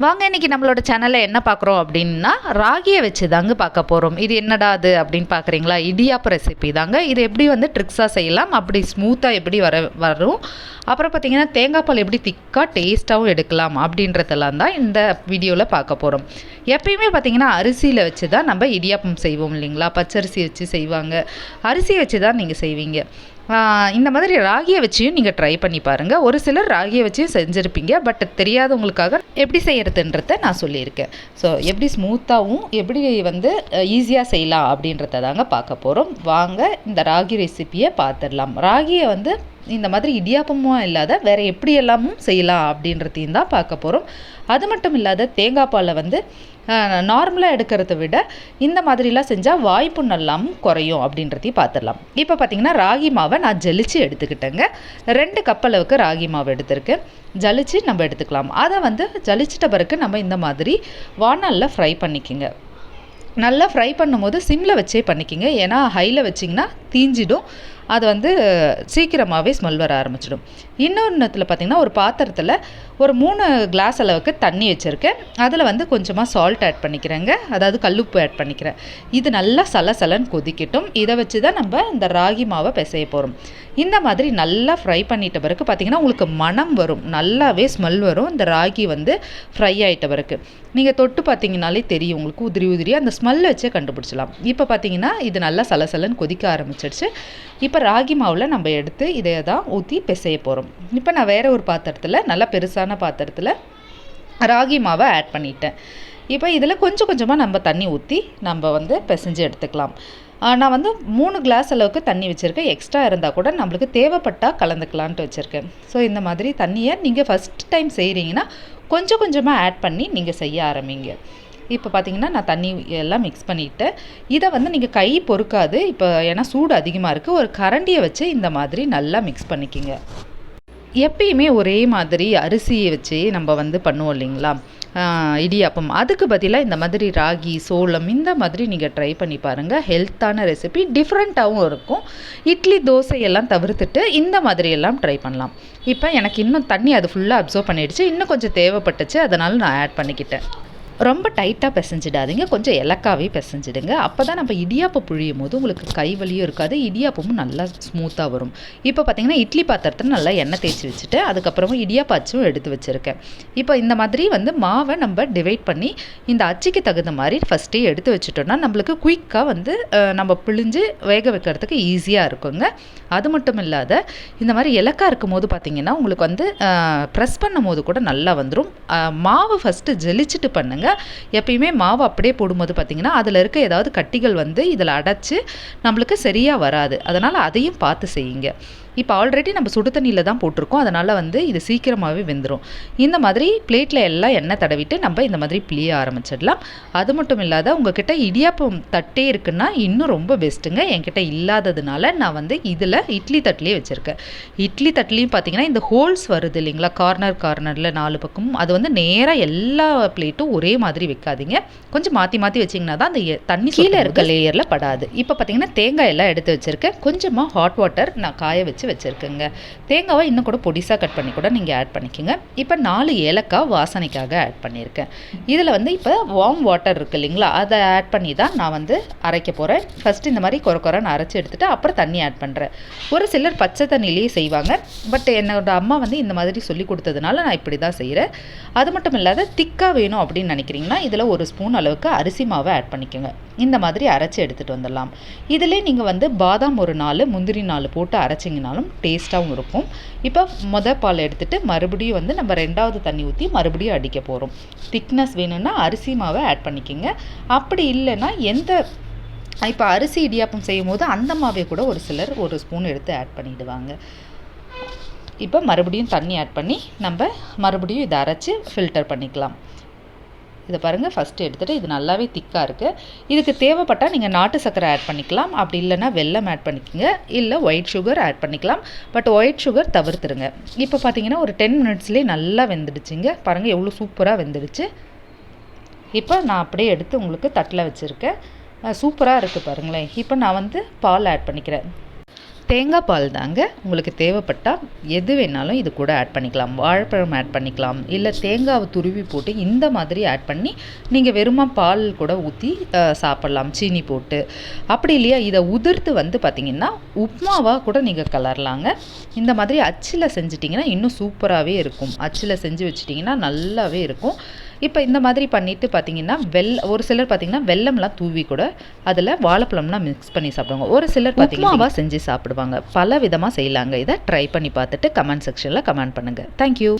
வாங்க இன்றைக்கி நம்மளோட சேனலில் என்ன பார்க்குறோம் அப்படின்னா ராகியை வச்சு தாங்க பார்க்க போகிறோம் இது என்னடா அது அப்படின்னு பார்க்குறீங்களா? இடியாப்பு ரெசிபி தாங்க. இது எப்படி வந்து ட்ரிக்ஸாக செய்யலாம்? அப்படி ஸ்மூத்தாக எப்படி வர வரும்? அப்புறம் பார்த்தீங்கன்னா தேங்காய் பால் எப்படி திக்காக டேஸ்ட்டாகவும் எடுக்கலாம் அப்படின்றதெல்லாம் தான் இந்த வீடியோவில் பார்க்க போகிறோம் எப்பயுமே பார்த்தீங்கன்னா அரிசியில் வச்சு தான் நம்ம இடியாப்பம் செய்வோம் இல்லைங்களா? பச்சரிசி வச்சு செய்வாங்க. அரிசி வச்சு தான் நீங்கள் செய்வீங்க. இந்த மாதிரி ராகியை வச்சியும் நீங்கள் ட்ரை பண்ணி பாருங்கள் ஒரு சிலர் ராகியை வச்சியும் செஞ்சுருப்பீங்க. பட் தெரியாதவங்களுக்காக எப்படி செய்கிறதுன்றத நான் சொல்லியிருக்கேன். ஸோ எப்படி ஸ்மூத்தாகவும் எப்படி வந்து ஈஸியாக செய்யலாம் அப்படின்றத தாங்க பார்க்க போகிறோம் வாங்க இந்த ராகி ரெசிப்பியை பார்த்துடலாம். ராகியை வந்து இந்த மாதிரி இடியாப்பமும் இல்லாத வேறு எப்படி எல்லாமும் செய்யலாம் அப்படின்றதையும் தான் பார்க்க போகிறோம் அது மட்டும் இல்லாத தேங்காய் பாலை வந்து நார்மலாக எடுக்கிறத விட இந்த மாதிரிலாம் செஞ்சால் வாய்ப்பு நல்லாமும் குறையும் அப்படின்றதையும் பார்த்துடலாம். இப்போ பார்த்திங்கன்னா ராகி மாவை நான் ஜலிச்சு எடுத்துக்கிட்டேங்க. ரெண்டு கப் அளவுக்கு ராகி மாவு எடுத்திருக்கேன். ஜலிச்சு நம்ம எடுத்துக்கலாம். அதை வந்து ஜலிச்சிட்ட பிறகு நம்ம இந்த மாதிரி வானலில் ஃப்ரை பண்ணிக்கோங்க. நல்லா ஃப்ரை பண்ணும்போது சிம்மில் வச்சே பண்ணிக்கிங்க. ஏன்னா ஹையில் வச்சிங்கன்னா தீஞ்சிடும். அது வந்து சீக்கிரமாகவே ஸ்மெல் வர ஆரம்பிச்சிடும். இன்னொன்றுத்தில் பார்த்திங்கன்னா ஒரு பாத்திரத்தில் ஒரு மூணு கிளாஸ் அளவுக்கு தண்ணி வச்சுருக்கேன். அதில் வந்து கொஞ்சமாக சால்ட் ஆட் பண்ணிக்கிறேங்க. அதாவது கல்லுப்பு ஆட் பண்ணிக்கிறேன். இது நல்லா சலசலன்னு கொதிக்கட்டும். இதை வச்சு தான் நம்ம இந்த ராகி மாவை பிசைய போகிறோம் இந்த மாதிரி நல்லா ஃப்ரை பண்ணிட்ட பிறகு பார்த்திங்கன்னா உங்களுக்கு மணம் வரும். நல்லாவே ஸ்மெல் வரும். இந்த ராகி வந்து ஃப்ரை ஆகிட்ட பிறகு. நீங்கள் தொட்டு பார்த்தீங்கனாலே தெரியும். உங்களுக்கு உதிரி உதிரி அந்த ஸ்மெல் வச்சே கண்டுபிடிச்சலாம் இப்போ பார்த்தீங்கன்னா இது நல்லா சலசலன்னு கொதிக்க ஆரம்பிச்சிடுச்சு இப்போ ராகி மாவில் நம்ம எடுத்து இதை தான் ஊற்றி பிசைய போகிறோம் இப்போ நான் வேறு ஒரு பாத்திரத்தில் நல்லா பெருசான பாத்திரத்தில் ராகி மாவை ஆட் பண்ணிட்டேன். இப்போ இதில் கொஞ்சம் கொஞ்சமாக நம்ம தண்ணி ஊற்றி நம்ம வந்து பிசைஞ்சு எடுத்துக்கலாம். நான் வந்து மூணு கிளாஸ் அளவுக்கு தண்ணி வச்சுருக்கேன். எக்ஸ்ட்ரா இருந்தால் கூட நம்மளுக்கு தேவைப்பட்டால் கலந்துக்கலான்ட்டு வச்சுருக்கேன். ஸோ இந்த மாதிரி தண்ணியை நீங்கள் ஃபஸ்ட் டைம் செய்கிறீங்கன்னா கொஞ்சம் கொஞ்சமாக ஆட் பண்ணி நீங்கள் செய்ய ஆரம்பிங்க. இப்போ பார்த்தீங்கன்னா நான் தண்ணி எல்லாம் மிக்ஸ் பண்ணிவிட்டேன் இதை வந்து நீங்கள் கை பொறுக்காது. இப்போ ஏன்னா சூடு அதிகமாக இருக்குது. ஒரு கரண்டியை வச்சு இந்த மாதிரி நல்லா மிக்ஸ் பண்ணிக்கிங்க. எப்பயுமே ஒரே மாதிரி அரிசியை வச்சு நம்ம வந்து பண்ணுவோம் இல்லைங்களா? இடியாப்பம். அதுக்கு பதிலாக இந்த மாதிரி ராகி சோளம் இந்த மாதிரி நீங்கள் ட்ரை பண்ணி பாருங்கள் ஹெல்த்தான ரெசிபி டிஃப்ரெண்ட்டாகவும் இருக்கும். இட்லி தோசை எல்லாம் தவிர்த்துட்டு இந்த மாதிரி எல்லாம் ட்ரை பண்ணலாம். இப்போ எனக்கு இன்னும் தண்ணி அது ஃபுல்லாக அப்சர்வ் பண்ணிடுச்சு. இன்னும் கொஞ்சம் தேவைப்பட்டுச்சு. அதனால் நான் ஆட் பண்ணிக்கிட்டேன். ரொம்ப டைட்டாக பிசைஞ்சிடாதீங்க. கொஞ்சம் இலக்காவே பிசைஞ்சிடுங்க. அப்போ தான் நம்ம இடியாப்பம் புழியும் போது உங்களுக்கு கை வலியும் இருக்காது. இடியாப்பமும் நல்லா ஸ்மூத்தாக வரும். இப்போ பார்த்தீங்கன்னா இட்லி பாத்திரத்தில் நல்லா எண்ணெய் தேய்ச்சி வச்சுட்டு அதுக்கப்புறமா இடியாப்பாச்சும் எடுத்து வச்சுருக்கேன். இப்போ இந்த மாதிரி வந்து மாவை நம்ம டிவைட் பண்ணி இந்த அச்சுக்கு தகுந்த மாதிரி ஃபஸ்ட்டே எடுத்து வச்சுட்டோம்னா நம்மளுக்கு குயிக்காக வந்து நம்ம பிழிஞ்சு வேக வைக்கிறதுக்கு ஈஸியாக இருக்குங்க. அது மட்டும் இல்லாத இந்த மாதிரி இலக்கா இருக்கும் போது பார்த்தீங்கன்னா உங்களுக்கு வந்து ப்ரெஸ் பண்ணும் போது கூட நல்லா வந்துடும் மாவு ஃபஸ்ட்டு ஜெலிச்சிட்டு பண்ணுங்கள் எப்பயுமே மாவு அப்படியே போடும்போது பார்த்திங்கன்னா அதில் இருக்க ஏதாவது கட்டிகள் வந்து இதில் அடைச்சி நம்மளுக்கு சரியாக வராது. அதனால் அதையும் பார்த்து செய்யுங்க. இப்போ ஆல்ரெடி நம்ம சுடு தண்ணியில் தான் போட்டிருக்கோம். அதனால் வந்து இது சீக்கிரமாகவே வெந்துடும் இந்த மாதிரி பிளேட்டில் எல்லாம் எண்ணெய் தடவிட்டு நம்ம இந்த மாதிரி பிளிய ஆரம்பிச்சிடலாம். அது மட்டும் இல்லாத உங்ககிட்ட இடியாப்பம் தட்டே இருக்குன்னா இன்னும் ரொம்ப பெஸ்ட்டுங்க என்கிட்ட இல்லாததுனால நான் வந்து இதில் இட்லி தட்டிலே வச்சுருக்கேன். இட்லி தட்டுலேயும் பார்த்தீங்கன்னா இந்த ஹோல்ஸ் வருது இல்லைங்களா? கார்னர் கார்னரில் நாலு பக்கமும் அது வந்து நேராக எல்லா பிளேட்டும் ஒரே மாதிரி வைக்காதீங்க. கொஞ்சம் மாற்றி மாற்றி வச்சிங்கன்னா தான் அந்த தண்ணி கீழே இருக்க லேயரில் படாது. இப்போ பார்த்தீங்கன்னா தேங்காய் எல்லாம் எடுத்து வச்சுருக்கேன். கொஞ்சமாக ஹாட் வாட்டர் நான் காய வச்சு அரைச்சி வச்சுருக்குங்க. தேங்காவை இன்னும் கூட பொடிசாக கட் பண்ணி கூட நீங்கள் ஆட் பண்ணிக்கோங்க. இப்போ நாலு ஏலக்காய் வாசனைக்காக ஆட் பண்ணியிருக்கேன். இதில் வந்து இப்போ வார்ம் வாட்டர் இருக்குது இல்லைங்களா? அதை ஆட் பண்ணி தான் நான் வந்து அரைக்க போகிறேன் ஃபஸ்ட்டு இந்த மாதிரி குறை குறைன்னு அரைச்சி எடுத்துகிட்டு அப்புறம் தண்ணி ஆட் பண்ணுறேன் ஒரு சிலர் பச்சை தண்ணியிலேயே செய்வாங்க. பட் என்னோட அம்மா வந்து இந்த மாதிரி சொல்லி கொடுத்ததுனால நான் இப்படி தான் செய்கிறேன் அது மட்டும் இல்லாத திக்காக வேணும் அப்படின்னு நினைக்கிறீங்கன்னா இதில் ஒரு ஸ்பூன் அளவுக்கு அரிசி மாவை ஆட் பண்ணிக்கோங்க. இந்த மாதிரி அரைச்சி எடுத்துகிட்டு வந்துடலாம். இதிலே நீங்கள் வந்து பாதாம் ஒரு நாலு முந்திரி நாலு போட்டு அரைச்சிங்கன்னா பண்ணாலும் டேஸ்ட்டாகவும் இருக்கும். இப்போ மொதல் பால் எடுத்துகிட்டு மறுபடியும் வந்து நம்ம ரெண்டாவது தண்ணி ஊற்றி மறுபடியும் அடிக்க போகிறோம் திக்னஸ் வேணும்னா அரிசி மாவை ஆட் பண்ணிக்கோங்க. அப்படி இல்லைன்னா எந்த இப்போ அரிசி இடியாப்பம் செய்யும் போது அந்த மாவே கூட ஒரு சிலர் ஒரு ஸ்பூன் எடுத்து ஆட் பண்ணிவிடுவாங்க இப்போ மறுபடியும் தண்ணி ஆட் பண்ணி நம்ம மறுபடியும் இதை அரைச்சி ஃபில்டர் பண்ணிக்கலாம். இதை பாருங்கள் ஃபஸ்ட்டு எடுத்துகிட்டு இது நல்லாவே திக்காக இருக்குது இதுக்கு தேவைப்பட்டால் நீங்கள் நாட்டு சர்க்கரை ஆட் பண்ணிக்கலாம். அப்படி இல்லைன்னா வெல்லம் ஆட் பண்ணிக்கோங்க. இல்லை ஒயிட் சுகர் ஆட் பண்ணிக்கலாம். பட் ஒயிட் சுகர் தவிர்த்துருங்க. இப்போ பார்த்தீங்கன்னா ஒரு டென் மினிட்ஸ்லேயே நல்லா வெந்துடுச்சுங்க. பாருங்கள் எவ்வளோ சூப்பராக வெந்துடுச்சு. இப்போ நான் அப்படியே எடுத்து உங்களுக்கு தட்டில் வச்சுருக்கேன். சூப்பராக இருக்குது பாருங்களேன். இப்போ நான் வந்து பால் ஆட் பண்ணிக்கிறேன். தேங்காய் பால் தாங்க உங்களுக்கு தேவைப்பட்டால் எது வேணாலும் இது கூட ஆட் பண்ணிக்கலாம். வாழைப்பழம் ஆட் பண்ணிக்கலாம். இல்லை தேங்காவை துருவி போட்டு இந்த மாதிரி ஆட் பண்ணி நீங்கள் வெறுமா பால் கூட ஊற்றி சாப்பிட்லாம். சீனி போட்டு. அப்படி இல்லையா? இதை உதிர்த்து வந்து பார்த்திங்கன்னா உப்மாவாக கூட நீங்கள் கலரலாங்க. இந்த மாதிரி அச்சில் செஞ்சிட்டிங்கன்னா இன்னும் சூப்பராகவே இருக்கும். அச்சில் செஞ்சு வச்சிட்டிங்கன்னா நல்லாவே இருக்கும். இப்போ இந்த மாதிரி பண்ணிவிட்டு பார்த்தீங்கன்னா வெள் ஒரு சிலர் பார்த்தீங்கன்னா வெள்ளம்லாம் தூவி கூட அதில் வாழைப்பழம்லாம் மிக்ஸ் பண்ணி சாப்பிடுவாங்க. ஒரு சிலர் பார்த்தீங்கன்னா செஞ்சு சாப்பிடுவாங்க. பல விதமாக செய்யலாங்க. இதை ட்ரை பண்ணி பார்த்துட்டு கமெண்ட் செக்ஷனில் கமெண்ட் பண்ணுங்கள் தேங்க்யூ